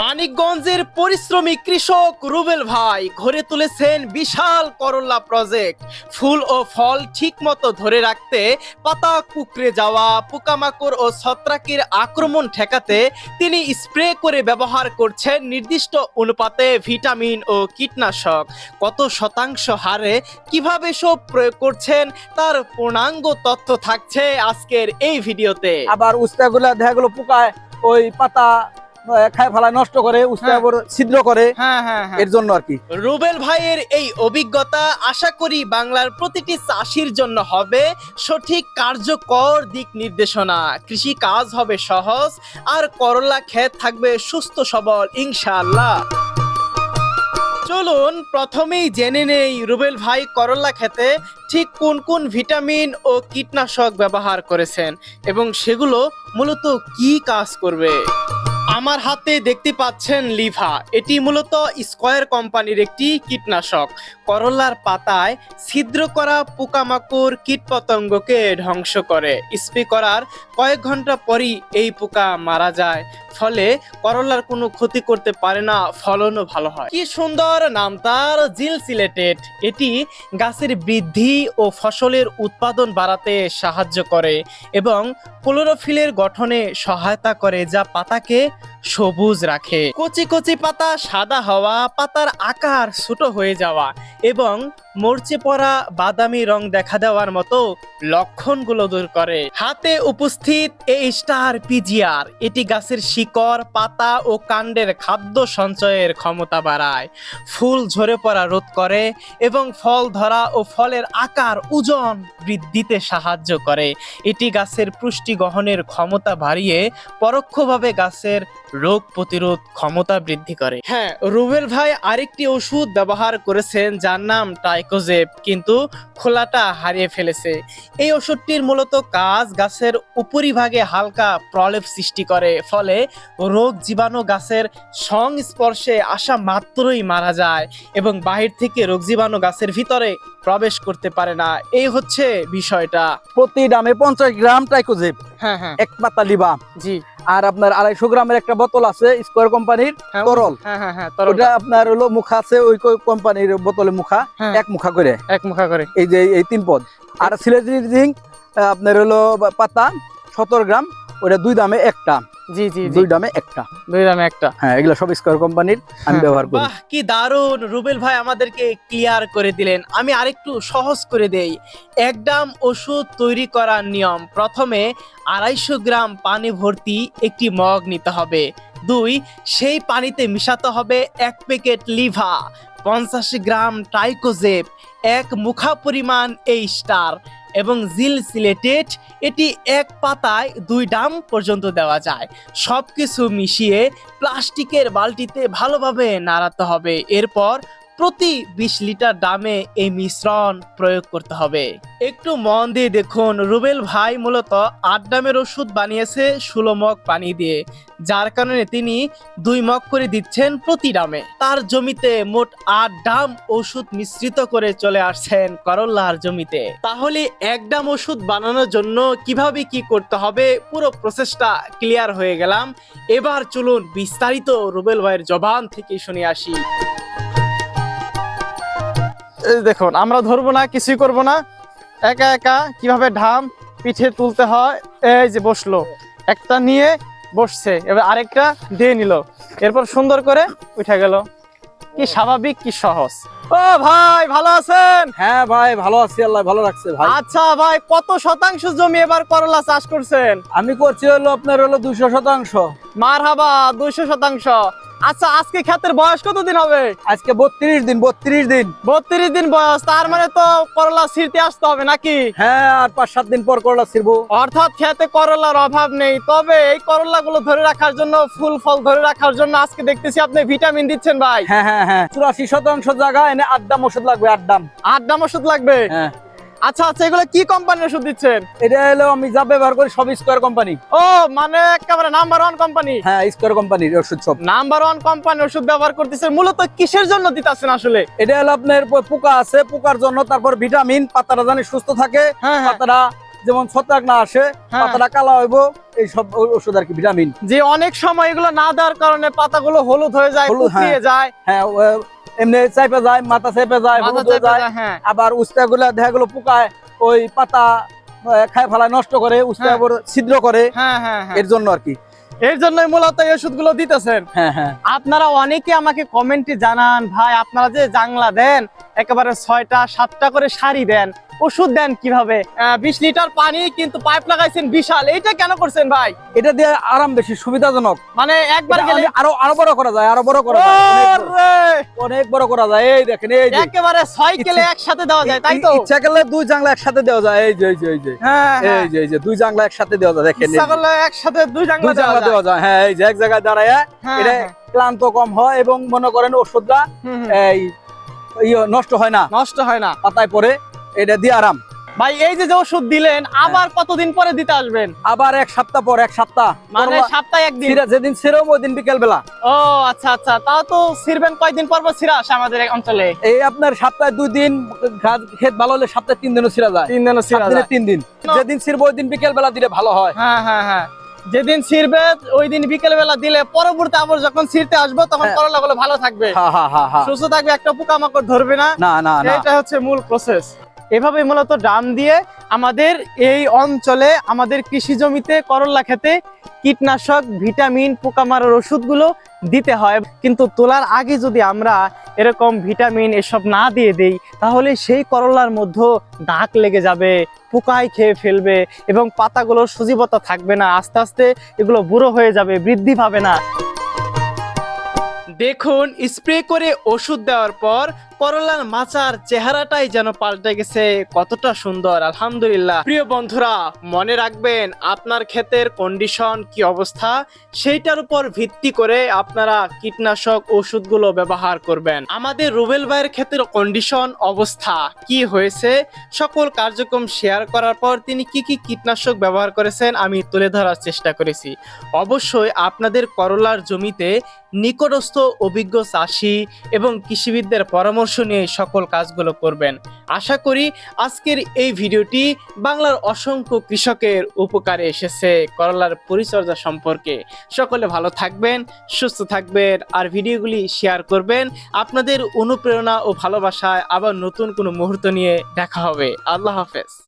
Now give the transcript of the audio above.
মানিকগঞ্জের পরিশ্রমী কৃষক রুবেল ভাই ঘরে তুলেছেন বিশাল করল্লা প্রজেক্ট ফুল ও ফল ঠিকমতো ধরে রাখতে, পাতা কুকড়ে যাওয়া, পোকামাকড় ও ছত্রাকের আক্রমণ ঠেকাতে তিনি স্প্রে করে ব্যবহার করছেন নির্দিষ্ট অনুপাতে ভিটামিন ও কীটনাশক। কত শতাংশ হারে কীভাবে সব প্রয়োগ করছেন তার পূর্ণাঙ্গ তথ্য থাকছে আজকের এই ভিডিওতে। আবার উস্তাগুলা দেখা গেলো পোকায় ওই পাতা খায় ফেলায় নষ্ট করে উস্তা হ্যাঁ। আবার ছিদ্র করে হ্যাঁ হ্যাঁ হ্যাঁ। এর জন্য আর কি। রুবেল ভাইয়ের এই অভিজ্ঞতা আশা করি বাংলার প্রতিটি চাষির জন্য হবে। সঠিক কার্যকর দিক নির্দেশনা। কৃষি কাজ হবে সহজ আর করলা ক্ষেত থাকবে সুস্থ সবল ইনশাআল্লাহ। চলুন প্রথমেই জেনে নেই রুবেল ভাই করলা খেতে ঠিক কোন কোন ভিটামিন ও কীটনাশক ব্যবহার করেছেন এবং সেগুলো মূলত কি কাজ করবে? আমার হাতে দেখতে পাচ্ছেন লিভা। এটি মূলত স্কয়ার কোম্পানির একটি কীটনাশক। করলার পাতায় ছিদ্র করা পোকামাকড় কীটপতঙ্গকে ধ্বংস করে। স্প্রে করার কয়েক ঘণ্টা পরই এই পোকা মারা যায়। ফলে করলার কোনো ক্ষতি করতে পারে না, ফলনও ভালো হয়। কি সুন্দর নাম তার জিল সিলেটেড এটি গাছের বৃদ্ধি ও ফসলের উৎপাদন বাড়াতে সাহায্য করে এবং ক্লোরোফিলের গঠনে সহায়তা করে, যা পাতাকে সবুজ রাখে। কচি কচি পাতা সাদা হওয়া, পাতার আকার ছোট হয়ে যাওয়া এবং মরচে পড়া বাদামি রং দেখা দেওয়ার মতো লক্ষণগুলো দূর করে। হাতে উপস্থিত এই স্টার পিজিআর, এটি গাছের শিকড়, পাতা ও কাণ্ডের খাদ্য সঞ্চয়ের ক্ষমতা বাড়ায়। ফুল ঝরে পড়া রোধ করে এবং ফল ধরা ও ফলের আকার ওজন বৃদ্ধিতে সাহায্য করে। এটি গাছের পুষ্টি গ্রহণের ক্ষমতা বাড়িয়ে পরোক্ষভাবে গাছের রোগ প্রতিরোধ ক্ষমতা বৃদ্ধি করে। হ্যাঁ রুবেল ভাই আরেকটি ওষুধ ব্যবহার করেছেন যার নাম টাইকোজেব কিন্তু খোলাটা হারিয়ে ফেলেছে। এই ওষুধটির মূলত কাজ গাছের উপরিভাগে হালকা প্রলেপ সৃষ্টি করে ফলে রোগ জীবাণু গাছের সংস্পর্শে আসা মাত্রই মারা যায় এবং বাহির থেকে রোগ জীবাণু গাছের ভিতরে প্রবেশ করতে পারে না। এই হচ্ছে বিষয়টা। প্রতি ডামে পঞ্চাশ গ্রাম ট্রাইকোজেব হ্যাঁ হ্যাঁ। এক পাতা লিবা। জি। আর আপনার আড়াইশো গ্রামের একটা বোতল আছে স্কোয়ার কোম্পানির হ্যাঁ, তরল। হ্যাঁ হ্যাঁ হ্যাঁ ওটা আপনার হলো মুখা আছে ওই কোম্পানির বোতলে মুখা। এক মুখা করে। এক মুখা করে। এই যে এই তিন পদ। আর সিলেটি জিঙ্ক আপনার হলো পাতা সতেরো গ্রাম ওটা দুই দামে একটা। জি জি জি। দুই দামে একটা। দুই দামে একটা। হ্যাঁ এগুলো সব স্কোয়ার কোম্পানির আমি হ্যাঁ, ব্যবহার করি। কি দারুণ। রুবেল ভাই আমাদেরকে ক্লিয়ার করে দিলেন। আমি আরেকটু সহজ করে দেই। এক ডাম ওষুধ তৈরি করার নিয়ম। প্রথমে আড়াইশো গ্রাম পানি ভর্তি একটি মগ নিতে হবে। দুই সেই পানিতে মিশাতে হবে এক প্যাকেট লিভা পঞ্চাশ গ্রাম টাইকোজেব এক মুখা পরিমাণ এই স্টার। এবং জিল সিলেটেড, এটি এক পাতায় দুই ডাম পর্যন্ত দেওয়া যায়। সব কিছু মিশিয়ে প্লাস্টিকের বালতিতে ভালোভাবে নাড়াতে হবে। এরপর প্রতি বিশ লিটার দামে এই মিশ্রণ প্রয়োগ করতে হবে। একটু মন দিয়ে দেখুন, রুবেল ভাই মূলত আট ডামের ওষুধ বানিয়েছে ষোলো মগ পানি দিয়ে, যার কারণে তিনি দুই মগ করে দিচ্ছেন প্রতি ডামে তার জমিতে মোট আট ডাম ওষুধ মিশ্রিত করে চলে আসছেন করল্লার জমিতে। তাহলে এক ডাম ওষুধ বানানোর জন্য কীভাবে কি করতে হবে? পুরো প্রসেসটা ক্লিয়ার হয়ে গেলাম। এবার চলুন বিস্তারিত রুবেল ভাইয়ের জবান থেকে শুনে আসি। দেখুন আমরা ধরবো না কিছুই করব না। একা একা কীভাবে ঢাম পিঠে তুলতে হয়? এই যে বসল। একটা নিয়ে বসছে এবার আরেকটা দিয়ে নিল। এরপর সুন্দর করে উঠে গেল। কি স্বাভাবিক কি সহজ। ও ভাই ভালো আছেন? হ্যাঁ ভাই ভালো আছি আল্লাহ ভালো রাখছে ভাই। আচ্ছা ভাই কত শতাংশ জমি এবার করলা চাষ করছেন? আমি করছি হলো আপনার হলো দুশো শতাংশ। মার হাবা দুইশো শতাংশ। আচ্ছা আজকে ক্ষেতের বয়স কতদিন হবে? আজকে বত্রিশ দিন বত্রিশ দিন। বত্রিশ দিন বয়স তার মানে তো করলা ছিঁড়তে আসতে হবে নাকি? হ্যাঁ আর পাঁচ সাত দিন পর করলা ছিড়বো। অর্থাৎ খেতে করলার অভাব নেই। তবে এই করলা গুলো ধরে রাখার জন্য ফুল ফল ধরে রাখার জন্য আজকে দেখতেছি আপনি ভিটামিন দিচ্ছেন ভাই। হ্যাঁ হ্যাঁ হ্যাঁ। চুরাশি শতাংশ জায়গা এনে আড্ডাম ওষুধ লাগবে আড্ডাম আট দাম ওষুধ লাগবে? হ্যাঁ। আচ্ছা আচ্ছা এগুলো কি কোম্পানির ওষুধ দিচ্ছেন? এটা হলো আমি যা ব্যবহার করি সব স্কোয়ার কোম্পানি ও মানে একেবারে নাম্বার ওয়ান কোম্পানি হ্যাঁ স্কোয়ার কোম্পানির ওষুধ সব। নাম্বার ওয়ান কোম্পানির ওষুধ ব্যবহার করতেছেন মূলত কিসের জন্য দিতেছেন আসলে? এটা হলো আপনার পোকা আছে পোকার জন্য তারপর ভিটামিন পাতাটা জানি সুস্থ থাকে হ্যাঁ হ্যাঁ। যেমন ছত্রাক না আসে হ্যাঁ। পাতাটা কালা হইব এই সব ওষুধ আর কি ভিটামিন। যে অনেক সময় এগুলো না দেওয়ার কারণে পাতাগুলো হলুদ হয়ে যায় হলুদ, যায়। হ্যাঁ এমনি চাইপে যায় মাথা চেপে যায় যায় হ্যাঁ। আবার উস্তা গুলা দেখা গেলো পোকায় ওই পাতা খায় ফেলায় নষ্ট করে উস্তা হ্যাঁ। আবার ছিদ্র করে হ্যাঁ এর জন্য আর কি। এর জন্যই মূলত এই ওষুধগুলো দিতেছেন। হ্যাঁ হ্যাঁ। আপনারা অনেকে আমাকে কমেন্টে জানান ভাই আপনারা যে জাংলা দেন একেবারে ছয়টা সাতটা করে শাড়ি দেন ওষুধ দেন কীভাবে? বিশ লিটার পানি কিন্তু পাইপ লাগাইছেন বিশাল। এইটা কেন করছেন ভাই? এটা দিয়ে আরাম বেশি সুবিধাজনক। মানে একবার গেলে আরও আরও বড় করা যায় আরও বড় করা যায়। অনেক বড়- করা যায়। এই দেখেন এই যে। একেবারে ছয় কেলে একসাথে দেওয়া যায় তাই তো? ইচ্ছা করলে দুই জাংলা একসাথে দেওয়া যায়। এই যে এই যে এই যে। হ্যাঁ হ্যাঁ। এই যে এই যে দুই জাংলা একসাথে দেওয়া যায়। দেখেন ইচ্ছা করলে একসাথে দুই জাংলা দেওয়া যায়। হ্যাঁ এই যে এক জায়গায় দাঁড়ায় হ্যাঁ, এটা। ক্লান্ত কম হয় এবং মনে করেন ওষুধটা। এই ইয়ে নষ্ট হয় না। নষ্ট হয় না। পাতায় পরে এটা দিয়ে আরাম। ভাই এই যে ওষুধ দিলেন আবার কতদিন পরে দিতে আসবেন? আবার এক সপ্তাহ পর এক সপ্তাহ। মানে সপ্তাহে একদিন? সিরা যেদিন সেরম ওই দিন বিকেল বেলা ও আচ্ছা আচ্ছা। তাও তো ছিড়বেন কয়দিন পর পর ছিড়া আসে আমাদের অঞ্চলে? এই আপনার সপ্তাহে দুই দিন ক্ষেত ভালো হলে সপ্তাহে তিন দিনও ছিঁড়া যায়। তিন দিনও দিনে যায়। তিন দিন। যেদিন ছিড়বো ওই দিন বিকেল বেলা দিলে ভালো হয়। হ্যাঁ হ্যাঁ হ্যাঁ। যেদিন ছিড়বে ওই দিন বিকেল বেলা দিলে পরবর্তী আবার যখন ছিড়তে আসব তখন হ্যাঁ। করলা গুলো ভালো থাকবে। সুস্থ থাকবে একটা পোকামাকড় ধরবে না। না না না। এটা হচ্ছে মূল প্রসেস এভাবে মূলত ড্রাম দিয়ে আমাদের এই অঞ্চলে আমাদের কৃষি জমিতে করলা খেতে কীটনাশক, ভিটামিন পোকা মারার ওষুধগুলো দিতে হয়। কিন্তু তোলার আগে যদি আমরা এরকম ভিটামিন এসব না দিয়ে দেই, তাহলে সেই করলার মধ্যে দাগ লেগে যাবে, পোকায় খেয়ে ফেলবে এবং পাতাগুলোর সজীবতা থাকবে না, আস্তে আস্তে এগুলো বুড়ো হয়ে যাবে, বৃদ্ধি পাবে না। দেখুন, স্প্রে করে ওষুধ দেওয়ার পর করলার মাচার চেহারাটাই যেন পাল্টে গেছে, কতটা সুন্দর, আলহামদুলিল্লাহ। প্রিয় বন্ধুরা, মনে রাখবেন, আপনার ক্ষেতের কন্ডিশন কি অবস্থা? সেইটার উপর ভিত্তি করে আপনারা কীটনাশক ওষুধগুলো ব্যবহার করবেন। আমাদের রুবেল ভাইয়ের ক্ষেতের কন্ডিশন অবস্থা কি হয়েছে? সকল কার্যক্রম শেয়ার করার পর তিনি কি কি কীটনাশক ব্যবহার করেছেন, আমি তুলে ধরার চেষ্টা করেছি। অবশ্যই আপনাদের করলার জমিতে নিকটস্থ অভিজ্ঞ চাষি এবং কৃষিবিদদের পরামর্শ নিয়ে সকল কাজগুলো করবেন। আশা করি আজকের এই ভিডিওটি বাংলার অসংখ্য কৃষকের উপকারে এসেছে করলার পরিচর্যা সম্পর্কে। সকলে ভালো থাকবেন, সুস্থ থাকবেন, আর ভিডিওগুলি শেয়ার করবেন। আপনাদের অনুপ্রেরণা ও ভালোবাসায় আবার নতুন কোনো মুহূর্ত নিয়ে দেখা হবে। আল্লাহ হাফেজ।